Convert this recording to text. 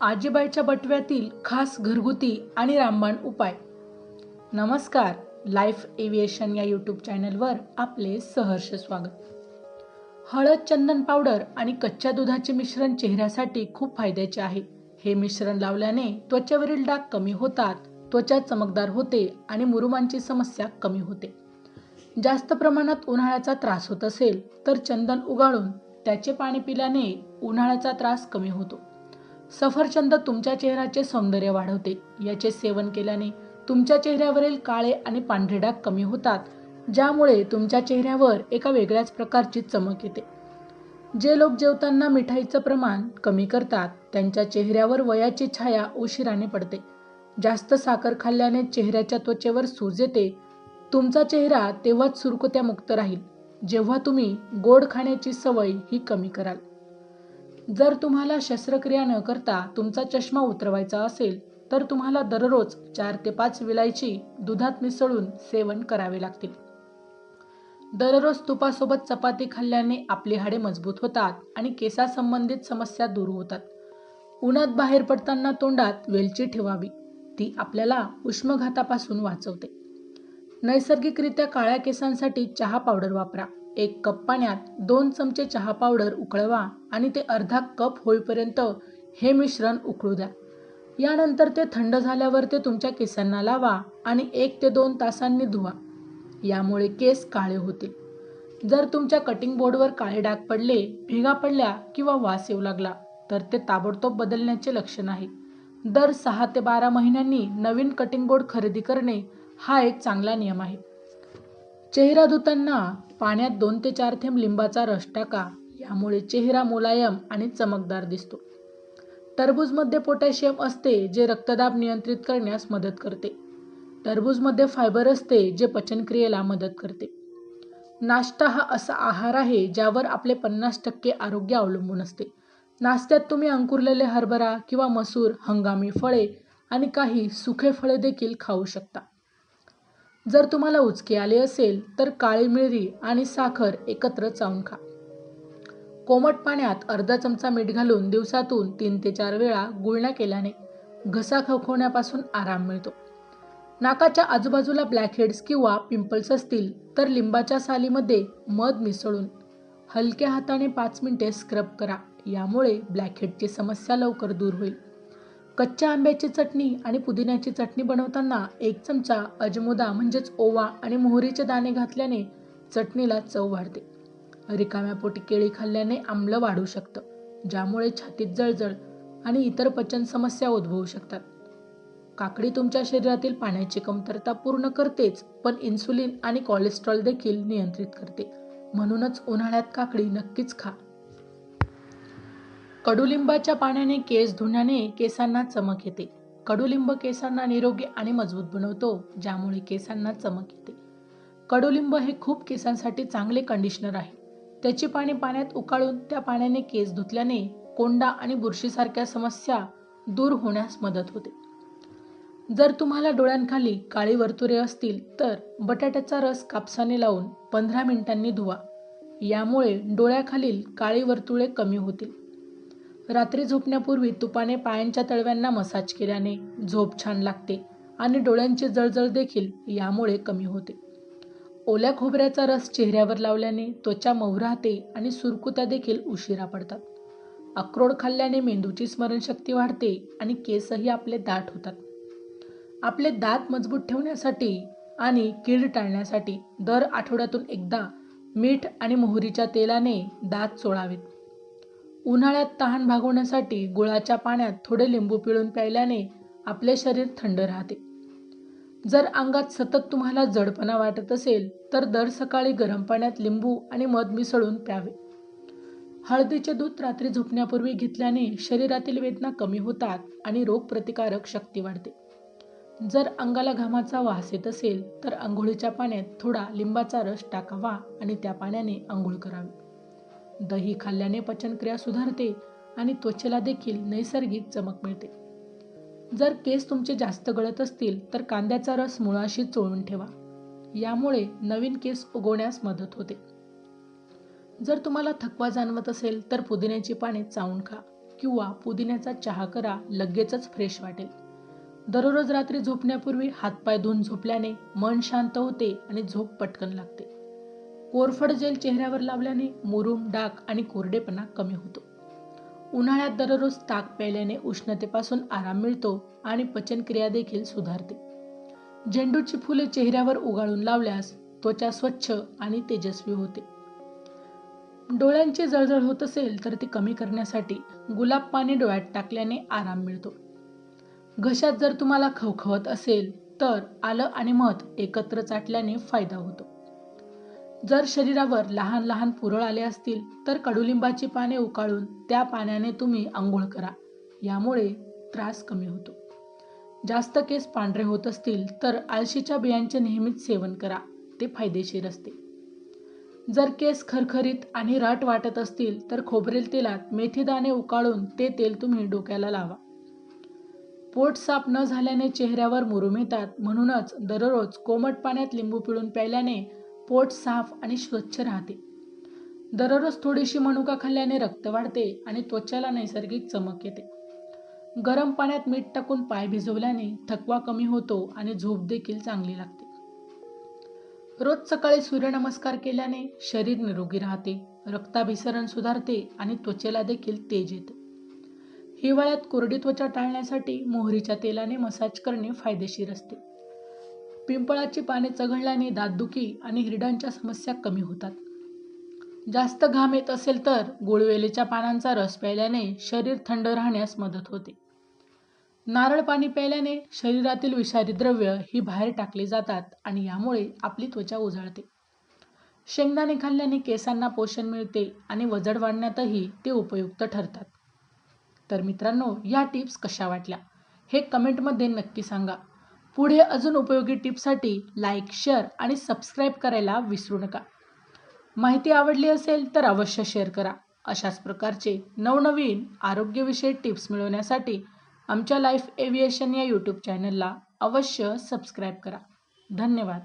आजीबाईच्या बटव्यातील खास घरगुती आणि रामबाण उपाय. नमस्कार लाईफ एव्हिएशन या यूट्यूब चॅनलवर आपले सहर्ष स्वागत. हळद चंदन पावडर आणि कच्च्या दुधाचे मिश्रण चेहऱ्यासाठी खूप फायद्याचे आहे. हे मिश्रण लावल्याने त्वचेवरील डाग कमी होतात त्वचा चमकदार होते आणि मुरुमांची समस्या कमी होते. जास्त प्रमाणात उन्हाळ्याचा त्रास होत असेल तर चंदन उगाळून त्याचे पाणी पिल्याने उन्हाळ्याचा त्रास कमी होतो. सफरचंद तुमच्या चेहऱ्याचे सौंदर्य वाढवते. याचे सेवन केल्याने तुमच्या चेहऱ्यावरील काळे आणि पांढरे डाग कमी होतात ज्यामुळे तुमच्या चेहऱ्यावर एका वेगळ्याच प्रकारची चमक येते. जे लोक जेवताना मिठाईचं प्रमाण कमी करतात त्यांच्या चेहऱ्यावर वयाची छाया उशिराने पडते. जास्त साखर खाल्ल्याने चेहऱ्याच्या त्वचेवर सूज येते. तुमचा चेहरा तेव्हाच सुरकुत्या मुक्त राहील. जेव्हा तुम्ही गोड खाण्याची सवय ही कमी कराल. जर तुम्हाला शस्त्रक्रिया न करता तुमचा चष्मा उतरवायचा असेल तर तुम्हाला दररोज चार ते पाच विलायची दुधात मिसळून सेवन करावे लागतील. दररोज तुपासोबत चपाती खाल्ल्याने आपली हाडे मजबूत होतात आणि केसासंबंधित समस्या दूर होतात. उन्हात बाहेर पडताना तोंडात वेलची ठेवावी. ती आपल्याला उष्मघातापासून वाचवते. नैसर्गिकरित्या काळ्या केसांसाठी चहा पावडर वापरा. एक कप पाण्यात दोन चमचे चहा पावडर उकळवा आणि ते अर्धा कप होईपर्यंत हे मिश्रण उकळू द्या. यानंतर ते थंड झाल्यावर ते तुमच्या केसांना लावा आणि एक ते दोन तासांनी धुवा. यामुळे केस काळे होतील. जर तुमच्या कटिंग बोर्डवर काळे डाग पडले भेगा पडल्या किंवा वास येऊ लागला तर ते ताबडतोब बदलण्याचे लक्षण आहे. दर सहा ते बारा महिन्यांनी नवीन कटिंग बोर्ड खरेदी करणे हा एक चांगला नियम आहे. चेहरा धुताना पाण्यात दोन ते चार थेंब लिंबाचा रस टाका. यामुळे चेहरा मुलायम आणि चमकदार दिसतो. टरबूजमध्ये पोटॅशियम असते जे रक्तदाब नियंत्रित करण्यास मदत करते. टरबूजमध्ये फायबर असते जे पचनक्रियेला मदत करते. नाश्ता हा असा आहार आहे ज्यावर आपले पन्नास टक्के आरोग्य अवलंबून असते. नाश्त्यात तुम्ही अंकुरलेले हरभरा किंवा मसूर हंगामी फळे आणि काही सुखे फळे देखील खाऊ शकता. जर तुम्हाला उचके आले असेल तर काळी मिरी आणि साखर एकत्र चावून खा. कोमट पाण्यात अर्धा चमचा मीठ घालून दिवसातून तीन ते चार वेळा गुळण्या केल्याने घसा खवखवण्यापासून आराम मिळतो. नाकाच्या आजूबाजूला ब्लॅकहेड्स किंवा पिंपल्स असतील तर लिंबाच्या सालीमध्ये मध मिसळून हलक्या हाताने पाच मिनिटे स्क्रब करा. यामुळे ब्लॅकहेडची समस्या लवकर दूर होईल. कच्च्या आंब्याची चटणी आणि पुदिन्याची चटणी बनवताना एक चमचा अजमुदा म्हणजेच ओवा आणि मोहरीचे दाणे घातल्याने चटणीला चव वाढते. रिकाम्या पोटी केळी खाल्ल्याने आम्ल वाढू शकतं ज्यामुळे छातीत जळजळ आणि इतर पचन समस्या उद्भवू शकतात. काकडी तुमच्या शरीरातील पाण्याची कमतरता पूर्ण करतेच पण इन्सुलिन आणि कोलेस्ट्रॉल देखील नियंत्रित करते. म्हणूनच उन्हाळ्यात काकडी नक्कीच खा. कडुलिंबाच्या पाण्याने केस धुण्याने केसांना चमक येते. कडुलिंब केसांना निरोगी आणि मजबूत बनवतो ज्यामुळे केसांना चमक येते. कडुलिंब हे खूप केसांसाठी चांगले कंडिशनर आहे. त्याची पाणी पाण्यात उकाळून त्या पाण्याने केस धुतल्याने कोंडा आणि बुरशीसारख्या समस्या दूर होण्यास मदत होते. जर तुम्हाला डोळ्यांखाली काळी वर्तुळे असतील तर बटाट्याचा रस कापसाने लावून पंधरा मिनिटांनी धुवा. यामुळे डोळ्याखालील काळी वर्तुळे कमी होतील. रात्री झोपण्यापूर्वी तुपाने पायांच्या तळव्यांना मसाज केल्याने झोप छान लागते आणि डोळ्यांची जळजळ देखील यामुळे कमी होते. ओल्या खोबऱ्याचा रस चेहऱ्यावर लावल्याने त्वचा मऊ राहते आणि सुरकुत्या देखील उशिरा पडतात. अक्रोड खाल्ल्याने मेंदूची स्मरणशक्ती वाढते आणि केसही आपले दाट होतात. आपले दात मजबूत ठेवण्यासाठी आणि कीड टाळण्यासाठी दर आठवड्यातून एकदा मीठ आणि मोहरीच्या तेलाने दात चोळावेत. उन्हाळ्यात तहान भागवण्यासाठी गुळाच्या पाण्यात थोडे लिंबू पिळून प्यायल्याने आपले शरीर थंड राहते. जर अंगात सतत तुम्हाला जडपणा वाटत असेल तर दर सकाळी गरम पाण्यात लिंबू आणि मध मिसळून प्यावे. हळदीचे दूध रात्री झोपण्यापूर्वी घेतल्याने शरीरातील वेदना कमी होतात आणि रोगप्रतिकारक शक्ती वाढते. जर अंगाला घामाचा वास येत असेल तर आंघोळीच्या पाण्यात थोडा लिंबाचा रस टाकावा आणि त्या पाण्याने आंघोळ करावी. दही खाल्ल्याने पचनक्रिया सुधारते आणि त्वचेला देखील नैसर्गिक चमक मिळते. जर केस तुमचे जास्त गळत असतील तर कांद्याचा रस मुळाशी चोळून ठेवा. यामुळे नवीन केस उगवण्यास मदत होते. जर तुम्हाला थकवा जाणवत असेल तर पुदिन्याची पाने चावून खा किंवा पुदिन्याचा चहा करा लगेचच फ्रेश वाटेल. दररोज रात्री झोपण्यापूर्वी हातपाय धुवून झोपल्याने मन शांत होते आणि झोप पटकन लागते. कोरफड जेल चेहऱ्यावर लावल्याने मुरूम डाग आणि कोरडेपणा कमी होतो. उन्हाळ्यात दररोज ताक प्यायल्याने उष्णतेपासून आराम मिळतो आणि पचनक्रिया देखील सुधारते. झेंडूची फुले चेहऱ्यावर उगाळून लावल्यास त्वचा स्वच्छ आणि तेजस्वी होते. डोळ्यांची जळजळ होत असेल तर ती कमी करण्यासाठी गुलाब पाणी डोळ्यात टाकल्याने आराम मिळतो. घशात जर तुम्हाला खवखवत असेल तर आलं आणि मध एकत्र चाटल्याने फायदा होतो. जर शरीरावर लहान लहान पुरळ आले असतील तर कडुलिंबाची पाने उकाळून त्या पाण्याने तुम्ही आंघोळ करा. यामुळे त्रास कमी होतो. जास्त केस पांढरे होत असतील तर आळशीच्या बियांचे नेहमीच सेवन करा. ते फायदेशीर असते. जर केस खरखरीत आणि रट वाटत असतील तर खोबरेल तेलात मेथीदाणे उकाळून ते तेल तुम्ही डोक्याला लावा. पोट साफ न झाल्याने चेहऱ्यावर मुरुम येतात. म्हणूनच दररोज कोमट पाण्यात लिंबू पिळून प्यायल्याने पोट साफ आणि स्वच्छ राहते. दररोज थोडीशी मनुका खाल्ल्याने रक्त वाढते आणि त्वचाला नैसर्गिक चमक येते. गरम पाण्यात मीठ टाकून पाय भिजवल्याने थकवा कमी होतो आणि झोप देखील चांगली लागते. रोज सकाळी सूर्यनमस्कार केल्याने शरीर निरोगी राहते रक्ताभिसरण सुधारते आणि त्वचेला देखील तेज येते. हिवाळ्यात कोरडी त्वचा टाळण्यासाठी मोहरीच्या तेलाने मसाज करणे फायदेशीर असते. पिंपळाची पाने चघळल्याने दातदुखी आणि हिरड्यांच्या समस्या कमी होतात. जास्त घाम येत असेल तर गुळवेलीच्या पानांचा रस प्यायल्याने शरीर थंड राहण्यास मदत होते. नारळ पाणी प्यायल्याने शरीरातील विषारी द्रव्य ही बाहेर टाकली जातात आणि यामुळे आपली त्वचा उजळते शेंगदाणे खाल्ल्याने केसांना पोषण मिळते आणि वजड वाढण्यातही ते उपयुक्त ठरतात. तर मित्रांनो या टिप्स कशा वाटल्या? हे कमेंटमध्ये नक्की सांगा. पुढे अजून उपयोगी टिप्ससाठी लाईक शेअर आणि सबस्क्राईब करायला विसरू नका. माहिती आवडली असेल तर अवश्य शेअर करा. अशाच प्रकारचे नवनवीन आरोग्यविषयक टिप्स मिळवण्यासाठी आमच्या लाईफ एव्हिएशन या यूट्यूब चॅनलला अवश्य सबस्क्राईब करा. धन्यवाद.